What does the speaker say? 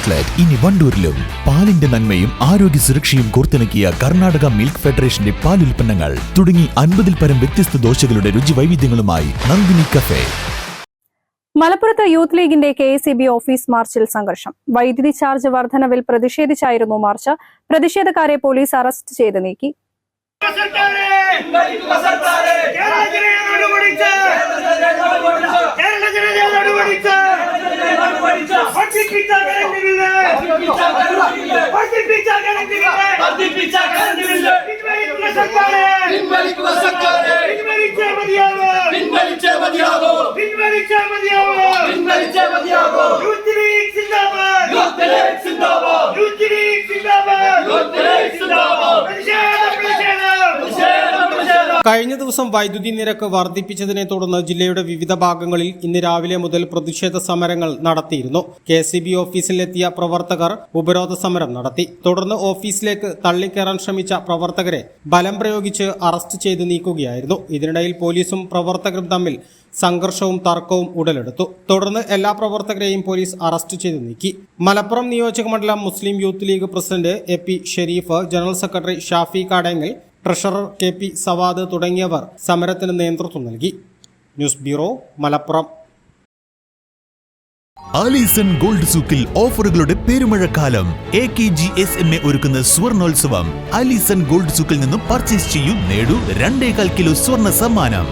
Outlet ഇനി വണ്ടൂരിലും പാലിന്റെ നന്മയും ആരോഗ്യ സുരക്ഷയും കോർത്തിണക്കിയ കർണാടക മിൽക്ക് ഫെഡറേഷന്റെ പാൽ ഉൽപ്പന്നങ്ങൾ തുടങ്ങി അൻപതിൽ പരം വ്യത്യസ്ത ദോശകളുടെ രുചി വൈവിധ്യങ്ങളുമായി നന്ദിനി കഫേ. മലപ്പുറത്ത് യൂത്ത് ലീഗിന്റെ കെ എസ് ബി ഓഫീസ് മാർച്ചിൽ സംഘർഷം. വൈദ്യുതി ചാർജ് വർധനവിൽ പ്രതിഷേധിച്ചായിരുന്നു മാർച്ച്. പ്രതിഷേധക്കാരെ പോലീസ് അറസ്റ്റ് ചെയ്ത് നീക്കി. സർക്കാരെ കേരള ജനതയെ നടപടിച്ച് കേരള ജനതയെ നടപടിച്ച് വർദ്ധിപ്പിച്ച കറണ്ട് ബില്ല് വർദ്ധിപ്പിച്ച കറണ്ട് ബില്ല് പിൻവലിക്കുന്ന സർക്കാരെ പിൻവലിച്ചേ മതിയാവൂ പിൻവലിച്ചേ മതിയാവൂ യൂത്ത് ലീഗ് സിന്ദാബാദ് യൂത്ത് ലീഗ് സിന്ദാബാദ് പ്രതിഷേധം പ്രതിഷേധം കഴിഞ്ഞ ദിവസം വൈദ്യുതി നിരക്ക് വർദ്ധിപ്പിച്ചതിനെ തുടർന്ന് ജില്ലയുടെ വിവിധ ഭാഗങ്ങളിൽ ഇന്ന് രാവിലെ മുതൽ പ്രതിഷേധ സമരങ്ങൾ നടത്തിയിരുന്നു. കെ സി ബി ഓഫീസിലെത്തിയ പ്രവർത്തകർ ഉപരോധ സമരം നടത്തി. തുടർന്ന് ഓഫീസിലേക്ക് തള്ളിക്കയറാൻ ശ്രമിച്ച പ്രവർത്തകരെ ബലം പ്രയോഗിച്ച് അറസ്റ്റ് ചെയ്ത് നീക്കുകയായിരുന്നു. ഇതിനിടയിൽ പോലീസും പ്രവർത്തകരും തമ്മിൽ സംഘർഷവും തർക്കവും ഉടലെടുത്തു. തുടർന്ന് എല്ലാ പ്രവർത്തകരെയും പോലീസ് അറസ്റ്റ് ചെയ്ത് നീക്കി. മലപ്പുറം നിയോജക മണ്ഡലം Muslim youth league president A P Sharif general secretary Shafi Kadangal treasurer K P Savad തുടങ്ങിയവർ സമരത്തിന് നേതൃത്വം നൽകി. News bureau Malappuram. Alison gold സൂക്കിൽ ഓഫറുകളുടെ പെരുമഴക്കാലം. A K G S M A ഒരുക്കുന്ന സ്വർണോത്സവം. ആലീസൺ ഗോൾഡ് സൂക്കിൽ നിന്നും പർച്ചേസ് ചെയ്യൂ നേടൂ രണ്ടേകാൽ കിലോ സ്വർണ സമ്മാനം.